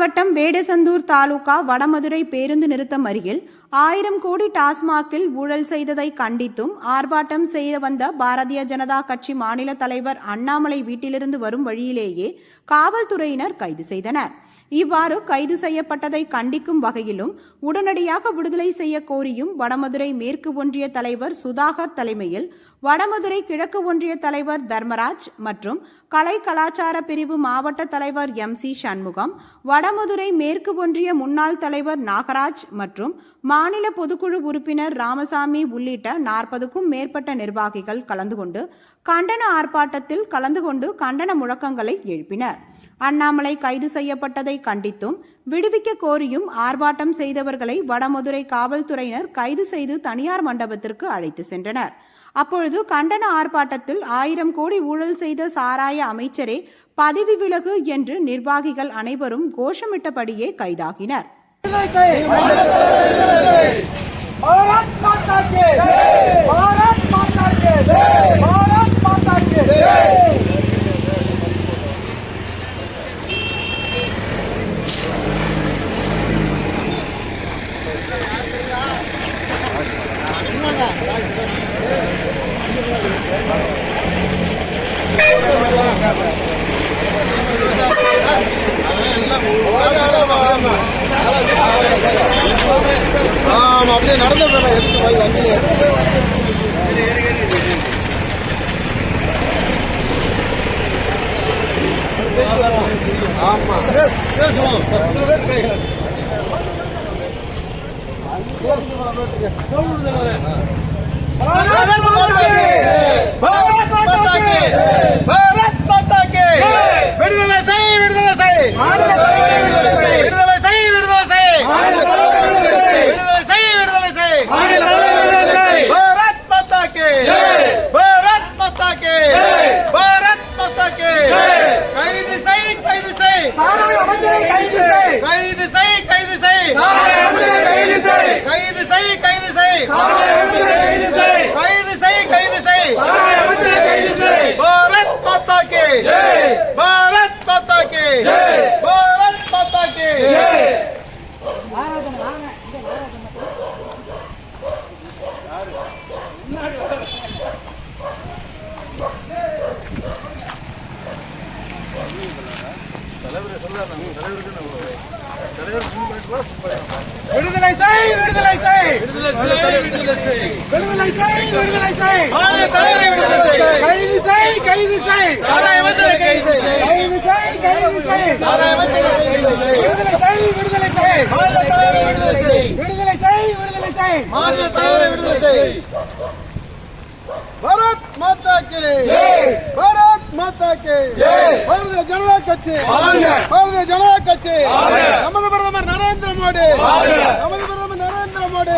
மாவட்டம் வேடசந்தூர் தாலுகா வடமதுரை பேருந்து நிறுத்தம் அருகில் ஆயிரம் கோடி டாஸ்மாகில் ஊழல் செய்ததை கண்டித்தும் ஆர்ப்பாட்டம் செய்ய வந்த பாரதிய ஜனதா கட்சி மாநில தலைவர் அண்ணாமலை வீட்டிலிருந்து வரும் வழியிலேயே காவல்துறையினர் கைது செய்தனர். இவ்வாறு கைது செய்யப்பட்டதை கண்டிக்கும் வகையிலும் உடனடியாக விடுதலை செய்ய கோரியும் வடமதுரை மேற்கு ஒன்றிய தலைவர் சுதாகர் தலைமையில் வடமதுரை கிழக்கு ஒன்றிய தலைவர் தர்மராஜ் மற்றும் கலை கலாச்சார பிரிவு மாவட்ட தலைவர் எம் சி சண்முகம் வடமதுரை மேற்கு ஒன்றிய முன்னாள் தலைவர் நாகராஜ் மற்றும் மாநில பொதுக்குழு உறுப்பினர் ராமசாமி உள்ளிட்ட நாற்பதுக்கும் மேற்பட்ட நிர்வாகிகள் கலந்து கொண்டு கண்டன ஆர்ப்பாட்டத்தில் கலந்து கொண்டு கண்டன முழக்கங்களை எழுப்பினர். அண்ணாமலை கைது செய்யப்பட்டதை கண்டித்தும் விடுவிக்க கோரியும் ஆர்ப்பாட்டம் செய்தவர்களை வடமதுரை காவல்துறையினர் கைது செய்து தனியார் மண்டபத்திற்கு அழைத்து சென்றனர். அப்பொழுது கண்டன ஆர்ப்பாட்டத்தில் ஆயிரம் கோடி ஊழல் செய்த சாராய அமைச்சரே பதவி விலகு என்று நிர்வாகிகள் அனைவரும் கோஷமிட்டபடியே கைதாகினர். भारत माता के भारत भारत माता के भारत माता के பாரத் மாதா கே விடுதலை செய் விடுதலை செய் மாநில தலைவரை விடுதலை செய். விடுதலை செய் விடுதலை செய் மாநில தலைவரை விடுதலை செய். விடுதலை செய் விடுதலை செய் மாநில தலைவரை விடுதலை செய். பாரத் மாதா கே விடுதலை செய் விடுதலை செய். விடுதலை செய் விடுதலை செய். கைது செய் கைது செய். கைது செய். கைது செய் விடுதலை செய் விடுதலை செய். விடுதலை செய். விடுதலை செய் மாநில தலைவரை விடுதலை செய். பாரத் மாதா கே பாரத் மாதா கே பாரதிய ஜனதா கட்சி! பாரதிய ஜனதா கட்சி! நமது பிரதமர் நரேந்திர மோடி! நமது பிரதமர் நரேந்திர மோடி!